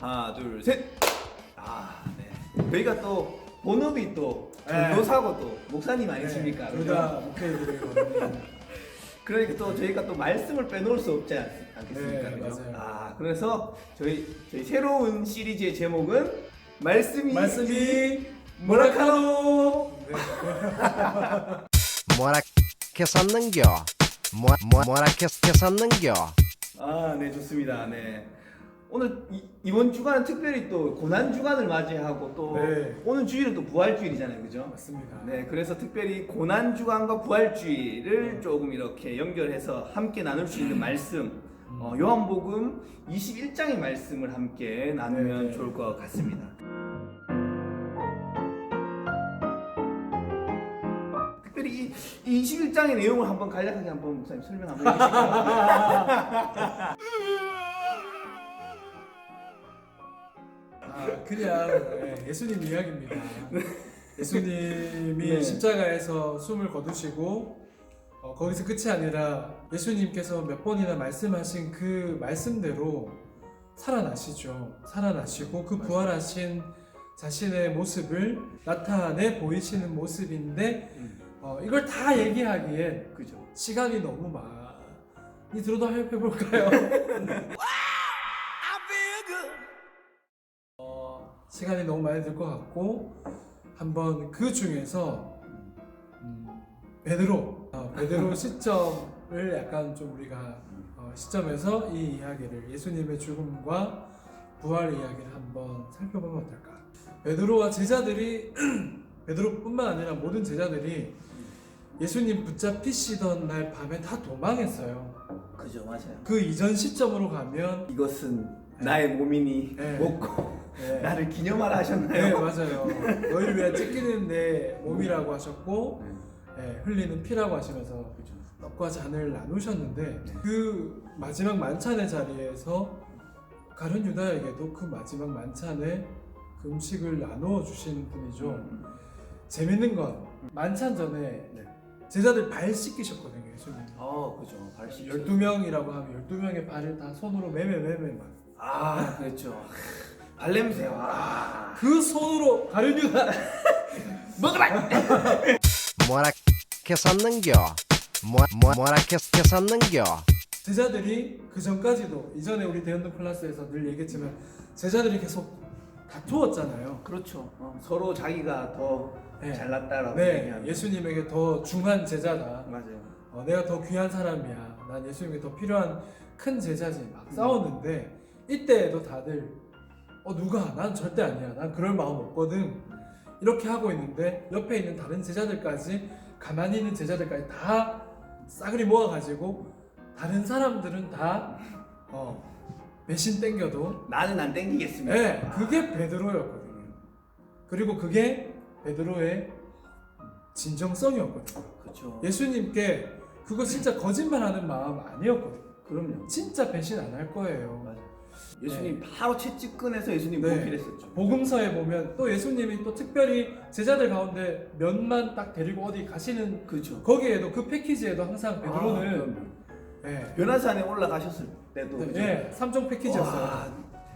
하나, 둘, 셋. 아, 네. 저희가 또 본업이 또 네. 전도사고 또 목사님 아니십니까? 네, 그죠? 둘다 목회들이거든요. 그러니까 또 저희가 또 말씀을 빼놓을 수 없지 않- 않겠습니까? 네, 그죠? 맞아요. 아, 그래서 저희 저희 새로운 시리즈의 제목은 말씀이 말씀이 뭐라카노. 네. 뭐라 캐섰는겨 뭐, 뭐, 뭐라 캐, 캐섰는겨 아, 네, 좋습니다. 네. 오늘 이, 번 주간은 특별히 또 고난 주간을 맞이하고 또 네. 오늘 주일은 또 부활 주일이잖아요, 그죠? 맞습니다. 네, 그래서 특별히 고난 주간과 부활 주일을 조금 이렇게 연결해서 함께 나눌 수 있는 말씀, 어, 요한복음 21장의 말씀을 함께 나누면 네. 좋을 것 같습니다. 특별히 이, 이 21장의 내용을 한번 간략하게 한번 목사님 설명 한번 해주실까요? 아, 그냥 네, 예수님 이야기입니다. 예수님이 네. 십자가에서 숨을 거두시고 어, 거기서 끝이 아니라 예수님께서 몇 번이나 말씀하신 그 말씀대로 살아나시죠. 살아나시고 그 부활하신 자신의 모습을 나타내 보이시는 모습인데 어, 이걸 다 얘기하기엔 그죠. 시간이 너무 많이 들어도 해볼까요? 어, 시간이 너무 많이 들 것 같고 한번 그 중에서 음, 베드로 어, 베드로 시점을 약간 좀 우리가 어, 시점에서 이 이야기를 예수님의 죽음과 부활 이야기를 한번 살펴보면 어떨까? 베드로와 제자들이 베드로뿐만 아니라 모든 제자들이 예수님 붙잡히시던 날 밤에 다 도망했어요. 그죠, 맞아요. 그 이전 시점으로 가면 이것은 나의 몸이니 네. 먹고 네, 나를 기념하라 네 하셨나요? 맞아요. 너희를 위해 찢기는 내 몸이라고 하셨고 네, 흘리는 피라고 하시면서 떡과 잔을 나누셨는데 그 마지막 만찬의 자리에서 가룟 유다에게도 그 마지막 만찬에 그 음식을 나누어 주시는 분이죠. 음. 재밌는 건 만찬 전에 제자들 발 씻기셨거든요, 예수님. 어, 그죠. 발식. 12명이라고 하면 12명의 발을 다 손으로 매매매매 막. 아, 그렇죠. 발냄새. 와. 그 손으로 가룟 유다 먹으라. 뭐라 캐섰는겨 뭐, 뭐, 뭐라 캐, 캐섰는겨 제자들이 그 전까지도 이전에 우리 대연동 클래스에서 늘 얘기했지만 제자들이 계속 다투었잖아요. 그렇죠. 어, 서로 자기가 더 네. 잘났다라고 네, 얘기하는. 예수님에게 더 중한 제자다. 맞아요. 어, 내가 더 귀한 사람이야. 난 예수님에게 더 필요한 큰 제자지. 막 음. 싸웠는데 이때에도 다들 어 누가 난 절대 아니야. 난 그럴 마음 없거든. 이렇게 하고 있는데 옆에 있는 다른 제자들까지 가만히 있는 제자들까지 다 싸그리 모아가지고 다른 사람들은 다 어, 배신 땡겨도 나는 안 땡기겠습니다. 네, 아, 그게 베드로였거든요. 그리고 그게 베드로의 진정성이었거든요. 그렇죠. 예수님께 그거 진짜 거짓말하는 마음 아니었거든요. 그럼요. 진짜 배신 안 할 거예요. 맞아요. 예수님 바로 채찍 꺼내서 예수님 네. 보필했었죠. 복음서에 보면 또 예수님이 또 특별히 제자들 가운데 몇만 딱 데리고 어디 가시는 그렇죠. 거기에도 그 패키지에도 항상 아, 베드로는. 예, 변화산에 올라가셨을 때도 그죠? 예, 삼종 패키지였어요. 와,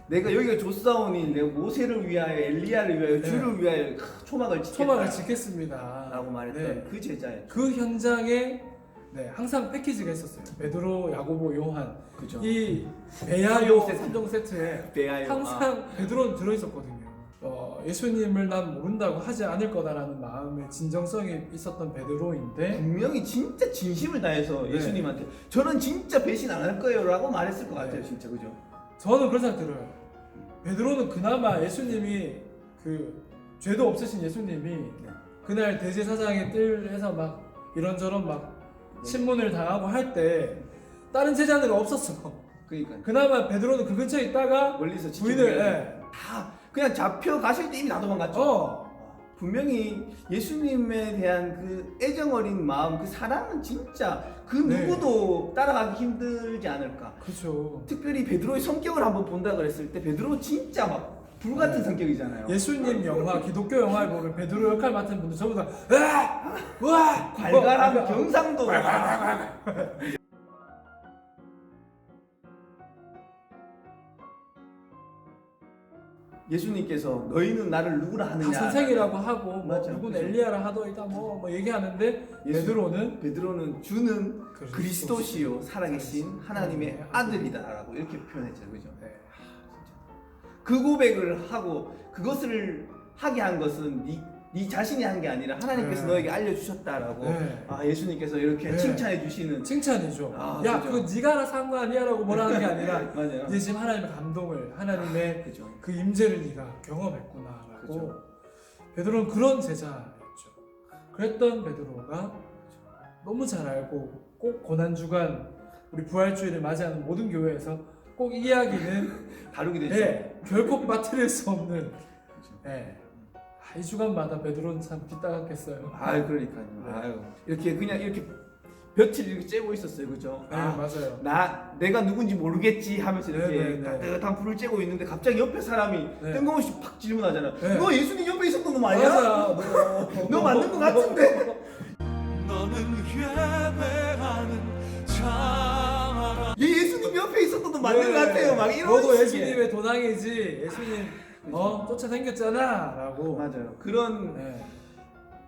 내가 여기가 조사원이 내가 모세를 위하여 엘리야를 위하여 네. 주를 위하여 크, 초막을 짓겠다 초막을 짓겠습니다. 라고 말했던 네. 그 제자예요. 그 현장에 네, 항상 패키지가 있었어요. 베드로, 야고보, 요한 그죠. 이 베야요 삼종 세트. 3종 세트에 베아요. 항상 베드로는 들어 있었거든요. 어, 예수님을 난 모른다고 하지 않을 거다라는 마음의 진정성이 있었던 아, 베드로인데 분명히 진짜 진심을 다해서 네. 예수님한테 저는 진짜 배신 안 할 거예요라고 말했을 것 같아요, 네. 진짜 그죠? 저는 그런 생각 들어요. 베드로는 그나마 예수님이 그 죄도 없으신 예수님이 네. 그날 대제사장의 뜰에서 막 이런저런 막 신문을 당하고 할 때 다른 제자들은 없었어. 그러니까 그나마 베드로는 그 근처에 있다가 멀리서 부인을 예. 다 그냥 잡혀 가실 때 이미 다 도망갔죠. 어 분명히 예수님에 대한 그 애정 어린 마음, 그 사랑은 진짜 그 네. 누구도 따라가기 힘들지 않을까. 그렇죠. 특별히 베드로의 성격을 한번 본다 그랬을 때 베드로 진짜 막 불 같은 네. 성격이잖아요. 예수님 영화 기독교 영화에 보면 베드로 역할 맡은 분들 전부 다 으아! 으아! 뭐, 경상도 예수님께서 너희는 나를 누구라 하느냐 다 선생이라고 하고 뭐 맞아, 누군 그죠. 엘리야라 하더이다 뭐, 뭐 얘기하는데 예수- 베드로는 베드로는 주는 그리스도시요 살아계신 하나님의 네, 아들이다라고 이렇게 표현했죠 그죠 네. 그 고백을 하고 그것을 하게 한 것은 네, 네 자신이 한 게 아니라 하나님께서 네. 너에게 알려주셨다라고 네. 아 예수님께서 이렇게 네. 칭찬해 주시는 칭찬이죠. 아, 야, 그죠. 그거 네가 알아서 한 거 아니야라고 뭐라 하는 게 아니라 맞아요 네 지금 하나님의 감동을 하나님의 그죠 그 임재를 네가 경험했구나라고 그죠. 베드로는 그런 제자였죠. 그랬던 베드로가 너무 잘 알고 꼭 고난 주간 우리 부활주의를 맞이하는 모든 교회에서 꼭 이 이야기는 다루게 되죠 예, 결코 빠뜨릴 수 없는 예. 아, 이 주간마다 베드로는 참 빗다갔겠어요. 아유 그러니까요 네. 아유 이렇게 그냥 이렇게 볕을 이렇게 쬐고 있었어요 그죠 네, 아, 맞아요. 나 내가 누군지 모르겠지 하면서 이렇게 네, 네, 네. 따뜻한 불을 쬐고 있는데 갑자기 옆에 사람이 네. 뜬금없이 팍 질문하잖아. 네. 너 예수님 옆에 있었던 놈 아니야? 맞아. 너, 너 맞는 것 같은데. 맞는 네. 것 같아요. 막 이런 너도 식의. 예수님의 도당이지. 예수님 어 쫓아다녔잖아라고. 맞아요. 그런 네.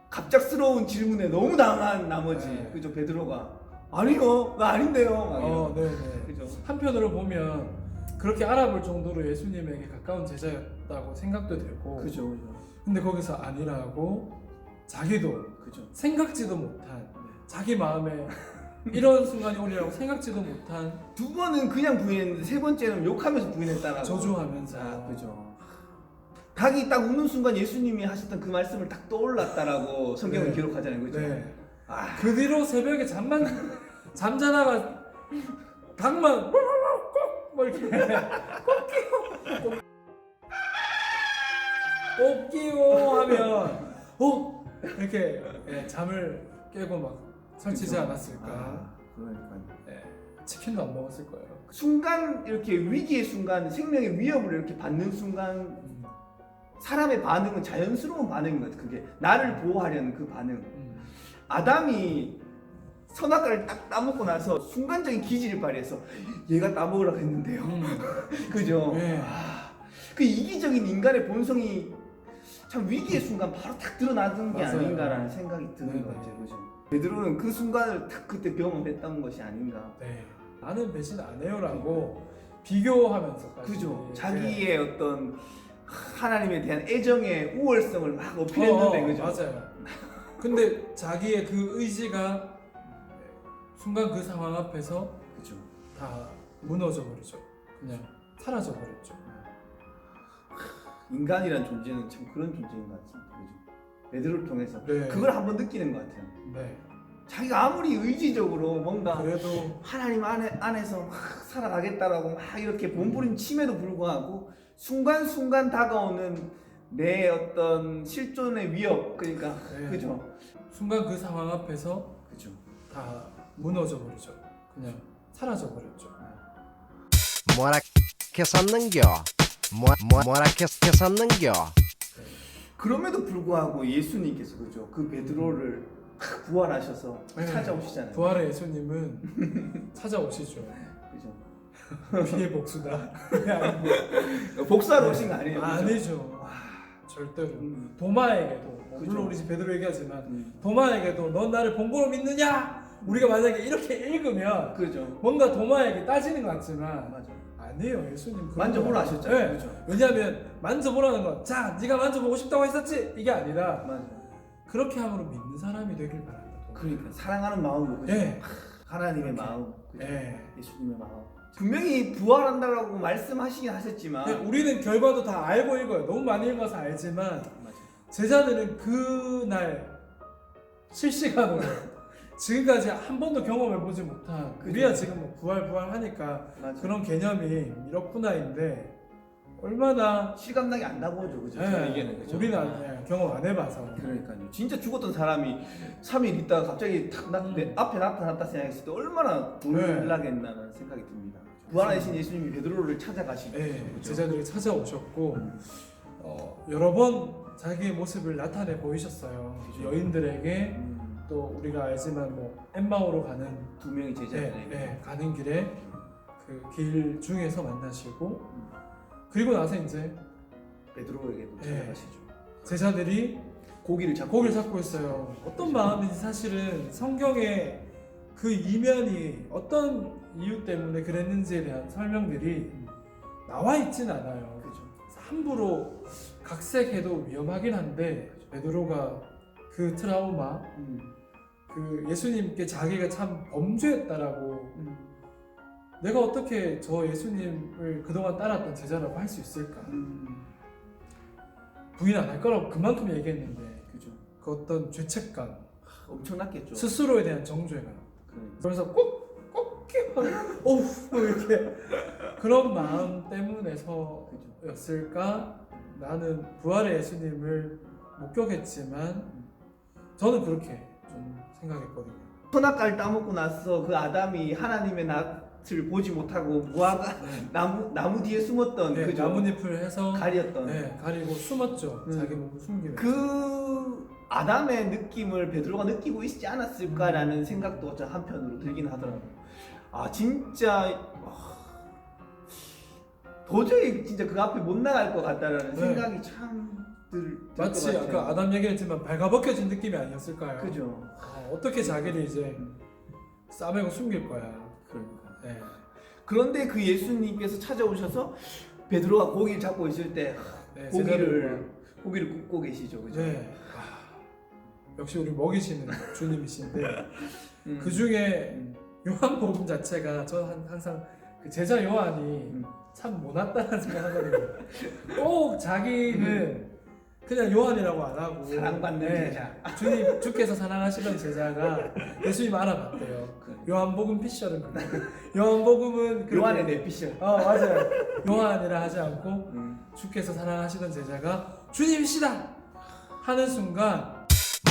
갑작스러운 질문에 너무 당한 나머지 네. 그죠 베드로가 아니요 나 아닌데요. 막 어, 이런. 네, 네. 그죠. 한편으로 보면 그렇게 알아볼 정도로 예수님에게 가까운 제자였다고 생각도 되고. 그죠 그죠 근데 거기서 아니라고 자기도 그죠. 생각지도 못한 자기 마음에 이런 순간이 오리라고 생각지도 못한 두 번은 그냥 부인했는데 세 번째는 욕하면서 부인했다라고. 저주하면서 아 그죠. 닭이 딱 우는 순간 예수님이 하셨던 그 말씀을 딱 떠올랐다라고 성경은 네. 기록하잖아요, 그죠? 네. 아, 그 뒤로 새벽에 잠만 잠자다가 닭만 이렇게 꼭끼요 꼭끼요 하면 어 이렇게 예, 잠을 깨고 막 설치지. 않았을까 아, 그러니까요. 예, 치킨도 안 먹었을 거예요. 순간 이렇게 위기의 순간, 생명의 위협을 이렇게 받는 순간 음, 사람의 반응은 자연스러운 반응인 것 같아요. 그게 나를 보호하려는 그 반응. 음. 아담이 선악과를 딱 따먹고 나서 순간적인 기질을 발휘해서 얘가 따먹으라고 했는데요. 음. 그죠? 네. 아, 그 이기적인 인간의 본성이 참 위기의 순간 바로 딱 드러나는 게 맞아요. 아닌가라는 생각이 드는 네, 것 네. 같아요. 그죠? 베드로는 그 순간을 딱 그때 경험했던 것이 아닌가. 네. 나는 배신 안 해요라고 비교하면서까지 그죠? 예. 자기의 어떤 하나님에 대한 애정의 우월성을 막 어필했는데, 어, 어, 그죠? 맞아요. 근데 자기의 그 의지가 순간 그 상황 앞에서 그죠. 다 무너져 버리죠. 그냥 사라져 버렸죠. 인간이란 존재는 참 그런 존재인 것 같습니다. 그죠? 베드로를 통해서 네. 그걸 한번 느끼는 것 같아요. 네. 자기가 아무리 의지적으로 뭔가 그래도 하나님 안에, 안에서 막 살아가겠다라고 막 이렇게 몸부림침에도 불구하고 순간순간 다가오는 내 어떤 실존의 위협 그러니까 네. 그죠 순간 그 상황 앞에서 그죠 다 무너져 버리죠. 그냥 사라져 버렸죠. 뭐라 캐섰는겨 뭐, 뭐, 뭐라 캐, 캐섰는겨 그럼에도 불구하고 예수님께서 그죠 그 베드로를 탁 부활하셔서 네. 찾아오시잖아요 부활의 예수님은 찾아오시죠. 그죠 우리의 복수다. 아니고. 복사로 오신 거 아니에요 그죠? 아니죠. 절대로. 음, 도마에게도 뭐 그죠. 물론 우리 집 베드로 얘기하지만 음, 도마에게도 넌 나를 본고로 믿느냐? 우리가 만약에 이렇게 읽으면 그죠 뭔가 도마에게 따지는 것 같지만 맞아 아니에요 예수님. 그런 만져보라 거. 하셨잖아요 네. 그죠? 왜냐하면 만져보라는 건 자 네가 만져보고 싶다고 했었지? 이게 아니라 맞아 그렇게 함으로 믿는 사람이 되길 바란다. 그러니까 사랑하는 마음으로 그죠? 예. 하나님의 마음 그죠? 예. 예수님의 마음. 분명히 부활한다라고 말씀하시긴 하셨지만 근데 우리는 결과도 다 알고 읽어요. 너무 많이 읽어서 알지만 맞아. 제자들은 그날 실시간으로 지금까지 한 번도 경험해 보지 못한 그죠. 우리야 지금 뭐 부활 부활 하니까 맞아. 그런 개념이 이렇구나인데 얼마나 실감나게 안 나고죠, 그죠? 예, 저에게는 그죠? 우리는 안- 예, 경험 안 해봐서 그러니까요. 진짜 죽었던 사람이 3일 있다가 갑자기 탁 나, 내 음. 앞에 나타났다 생각했을 때 얼마나 네. 놀라겠나는 생각이 듭니다. 부활하신 예수님이 베드로를 찾아가시고 예? 제자들이 찾아오셨고 음. 어, 여러 번 자기의 모습을 나타내 보이셨어요 그죠. 여인들에게 음, 또 우리가 알지만 뭐 엠마오로 가는 두 예, 제자들에게 예, 가는 길에 그 길 중에서 만나시고 그리고 나서 이제 베드로에게도 네. 찾아가시죠. 제자들이 고기를 잡고 고기를 잡고 있어요. 어떤 마음인지 사실은 성경에 그 이면이 어떤 이유 때문에 그랬는지에 대한 설명들이 나와 있진 않아요. 그죠. 함부로 각색해도 위험하긴 한데 베드로가 그 트라우마, 음. 그 예수님께 자기가 참 범죄했다라고 음. 내가 어떻게 저 예수님을 그동안 따랐던 제자라고 할 수 있을까? 음. 부인 안 할 거라고 그만큼 얘기했는데 그죠. 그 어떤 죄책감, 엄청났겠죠. 스스로에 대한 정죄감 그러니까. 그러면서 꼭꼭 어우 뭐 이렇게 그런 마음 때문에서였을까? 나는 부활의 예수님을 목격했지만 저는 그렇게 좀 생각했거든요. 선악과를 따먹고 나서 그 아담이 하나님의 낯을 보지 못하고 무화과 나무 나무 뒤에 숨었던 네, 그죠. 나뭇잎을 해서 가리었던 네, 가리고 숨었죠. 음. 자기 몸을 숨기면서. 그 아담의 느낌을 베드로가 느끼고 있지 않았을까라는 생각도 저 한편으로 들긴 하더라고요. 아 진짜 아, 도저히 진짜 그 앞에 못 나갈 것 같다라는 네. 생각이 참 들. 들 마치. 아까 아담 얘기했지만 발가벗겨진 느낌이 아니었을까요? 그죠. 어, 어떻게 자기를 이제 싸매고 숨길 거야. 그러니까. 네. 그런데 그 예수님께서 찾아오셔서 베드로가 고기를 잡고 있을 때 네, 고기를 고기를 굽고 계시죠, 그죠? 네. 아, 역시 우리 먹이시는 주님이신데 음. 그 중에 음. 요한복음 자체가 저 한- 항상 그 제자 요한이 음. 참 못났다는 생각하거든요. 꼭 자기는 그냥 요한이라고 안 하고 음. 네. 사랑받는 제자. 주님 주께서 사랑하시던 제자가 예수님 알아봤대요. 그래. 요한복음 피셜은 그래요. 요한복음은 그- 요한의 내피셜. 어 맞아요. 요한이라 하지 않고 음. 주께서 사랑하시던 제자가 주님이시다 하는 순간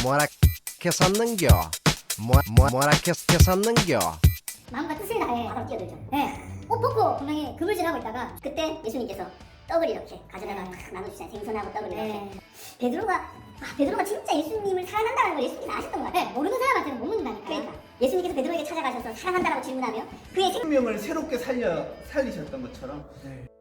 뭐라 캐섰는겨 뭐, 뭐, 뭐라 캐, 캐섰는겨 마음과 뜻을 다해 바로 뛰어들죠. 네. 옷 벗고 분명히 그물질하고 있다가 그때 예수님께서 떡을 이렇게 가져다가 탁 나눠주시잖아요. 생선하고 떡을 이렇게. 베드로가 아 베드로가 진짜 예수님을 사랑한다는 걸 예수님께서 아셨던 것 같아요. 모르는 사람한테는 못 묻는다니까. 그러니까 예수님께서 베드로에게 찾아가셔서 사랑한다라고 질문하며 그의 생 생명을 새롭게 살려 살리셨던 것처럼 네.